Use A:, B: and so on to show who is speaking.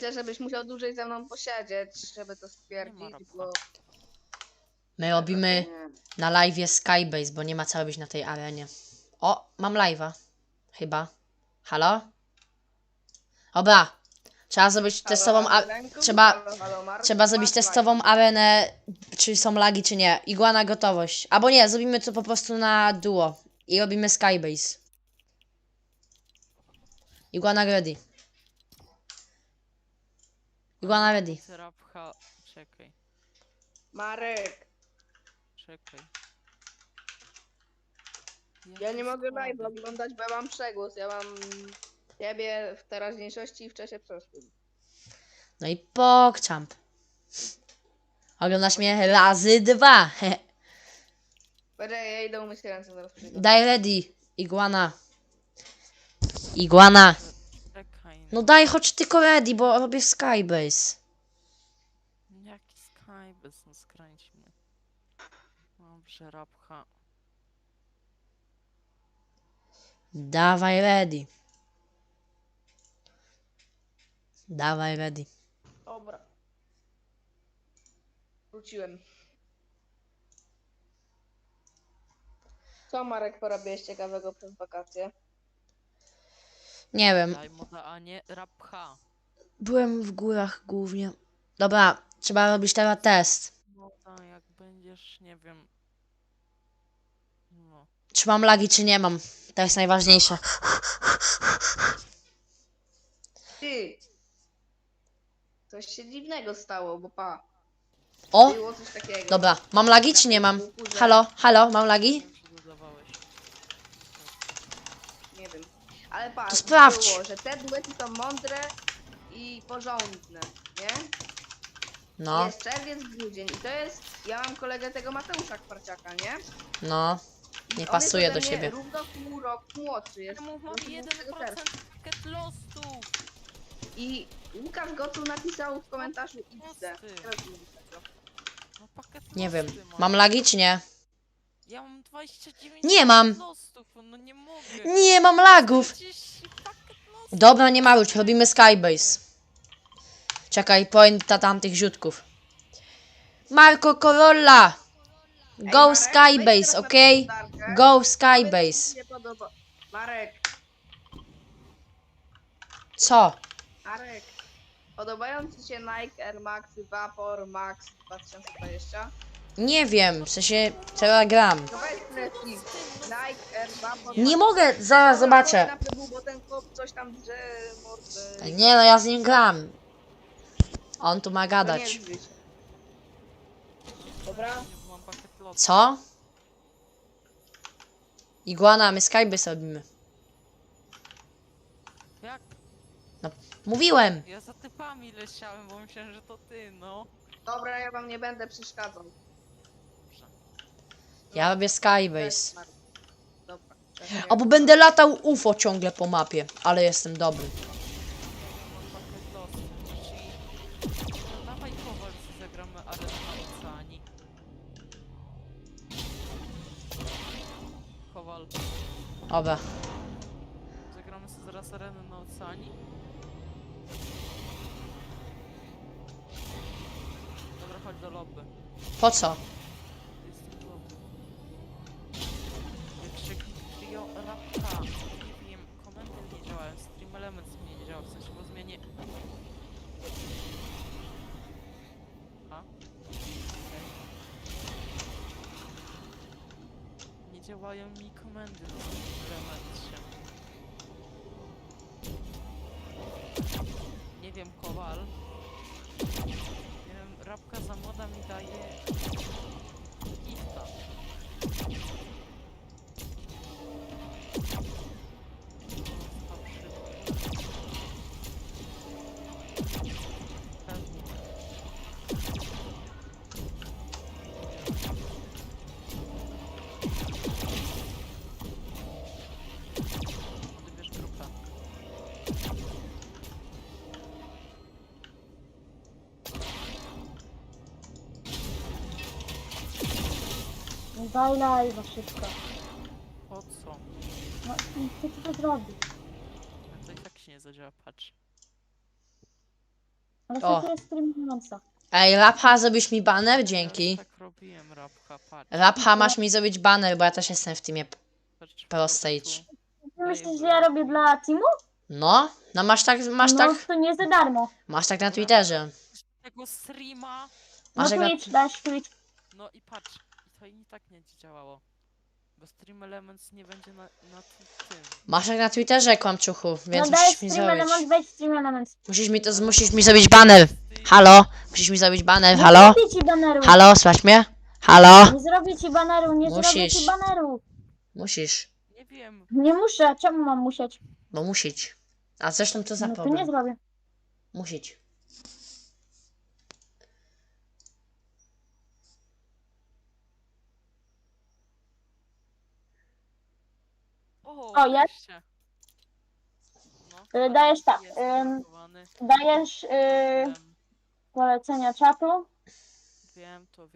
A: Myślę, żebyś musiał dłużej ze mną posiedzieć, żeby to stwierdzić,
B: rapa.
A: bo...
C: My robimy
A: Nie.
C: na live Skybase, bo nie ma co robić na tej arenie. O, mam live'a. Chyba. Halo? Dobra. Trzeba zrobić testową
A: Halo,
C: a... Trzeba-
A: Halo, halo?
C: Trzeba zrobić
A: Masz
C: testową arenę, czy są lagi, czy nie. Igła gotowość. Albo nie, zrobimy to po prostu na duo. I robimy Skybase. Iguana ready. Iguana ready.
B: Serapcha. Czekaj,
A: Marek,
B: czekaj.
A: ja nie mogę live oglądać, bo ja mam przegłos. Ja mam ciebie w teraźniejszości i w czasie przeszłym.
C: No i pokczamp. Oglądasz mnie razy dwa.
A: Poczekaj, ja idę umyć ręce, zaraz przyjdę.
C: Daj ready. Iguana. Iguana. No daj choć tylko ready, bo robię Skybase.
B: Jaki Skybase, no skręć mnie. Dobrze, Rapcha.
C: Dawaj ready. Dawaj ready.
A: Dobra. Wróciłem. Co Marek porobiłeś ciekawego przez wakacje?
C: Nie wiem.
B: Daj.
C: Byłem w górach głównie. Dobra, trzeba robić teraz test.
B: Moda, jak będziesz, nie wiem. No.
C: Czy mam lagi, czy nie mam. To jest najważniejsze.
A: Ty! Coś się dziwnego stało, bo pa.
C: O!
A: Było coś takiego.
C: Dobra, mam lagi, czy nie mam? Halo, halo, mam lagi?
B: Wiem, czy dodawałeś.
A: Nie wiem. Ale patrz,
C: To sprawdź.
A: Było, że te duety są mądre i porządne, nie?
C: No,
A: Jest czerwiec, grudzień i to jest... Ja mam kolegę tego Mateusza Kwarciaka, nie?
C: no. Nie
A: On
C: pasuje
A: jest
C: do
A: ode mnie
C: siebie.
A: Równo pół roku młodszy. Jest
B: mam
A: roku
B: 1%
A: młodszego serca.
B: pakiet lostów?
A: I Łukasz Gocu napisał w komentarzu XD. Teraz tego.
B: No pakiet
C: Nie wiem.
B: losty
C: Mam lagi, czy nie?
B: Ja mam 29
C: Nie mam.
B: lostów, no nie mogę.
C: Nie mam lagów.
B: 40 pakiet lostów.
C: Dobra, nie maruć, robimy Skybase. Czekaj, pointa tamtych ziutków. Marco Corolla!
A: Ej,
C: Go
A: Marek,
C: Skybase,
A: przeglądarkę.
C: Go Skybase.
A: się podoba. Marek,
C: Co?
A: Marek. Podobają ci się Nike Air Max Vapor Max 2020?
C: Nie wiem, w sensie teraz gram.
A: No weź
C: Nie mogę, zaraz zobaczę.
A: chodź na PW, bo ten chłop coś tam drze mordę.
C: Nie no, ja z nim gram. On tu ma
A: To nie
C: gadać.
A: Dobra?
B: Nie mam pakiet lostów.
C: Co? Iguana, my Skybase robimy.
B: Jak?
C: Mówiłem.
B: Ja za typami leciałem, bo myślałem, że to ty, no.
A: Dobra, ja wam nie będę przeszkadzał.
C: Ja robię Skybase.
A: Marek. Dobra.
C: O, bo będę latał UFO ciągle po mapie, ale jestem dobry.
B: Czyli... No dawaj Kowal, zagramy arenę na oceanii. Kowal,
C: Dobra.
B: zagramy sobie zaraz arenę na oceanii? Dobra, chodź do lobby.
C: Po co?
B: Jestem lobby. Jak się trio rapka. Nie wiem, komendy nie działają, stream elements mnie nie działa, w sensie po zmianie... A? Okej. Nie działają mi komendy stream elemencie. Nie wiem, Kowal. Nie wiem, rapka za moda mi daje... Gifta.
D: Daj live'a szybko.
B: Po co?
D: No i chcę ci to zrobić.
B: A to i tak się nie zadziała, patrz.
C: O.
D: Resetuję stream Lemonsa.
C: Ej, Rapha, zrobisz mi baner?
B: Ja
C: Dzięki.
B: już tak robiłem, Rabka, patrz.
C: Rapha, masz mi zrobić baner, bo ja też jestem w teamie.
B: patrz
C: Pro
B: po
C: stage.
B: prostu.
D: Ty myślisz, że ja robię dla teamu?
C: No, no masz tak, masz
D: no,
C: tak,
D: to nie za darmo.
C: masz tak na Twitterze.
B: Tego streama,
D: No
C: Masz jak na...
D: Twitch, dasz Twitch.
B: no i patrz, to i tak nie będzie działało. Bo Stream Elements nie będzie na, na tym.
C: Masz jak na Twitterze, kłamczuchu, więc
D: no daj
C: musisz mi
D: stream
C: zrobić.
D: element, wejdź stream element.
C: Musisz mi to, musisz mi zrobić baner. Halo? Musisz mi zrobić baner, halo?
D: Nie zrobię ci baneru.
C: Halo, słychać mnie? Halo?
D: Nie zrobię ci baneru, nie zrobię
C: Musisz.
D: ci baneru.
C: Musisz,
B: Nie wiem.
D: Nie muszę, czemu mam musieć?
C: bo musić. A zresztą to za
D: No to
C: problem.
D: nie zrobię.
C: Musić.
B: O,
D: O, ja-
B: wreszcie. No,
D: Y, dajesz tak,
B: jest
D: ym,
B: zbudowany.
D: Dajesz y,
B: Wiem,
D: polecenia czatu.
B: Wiem, to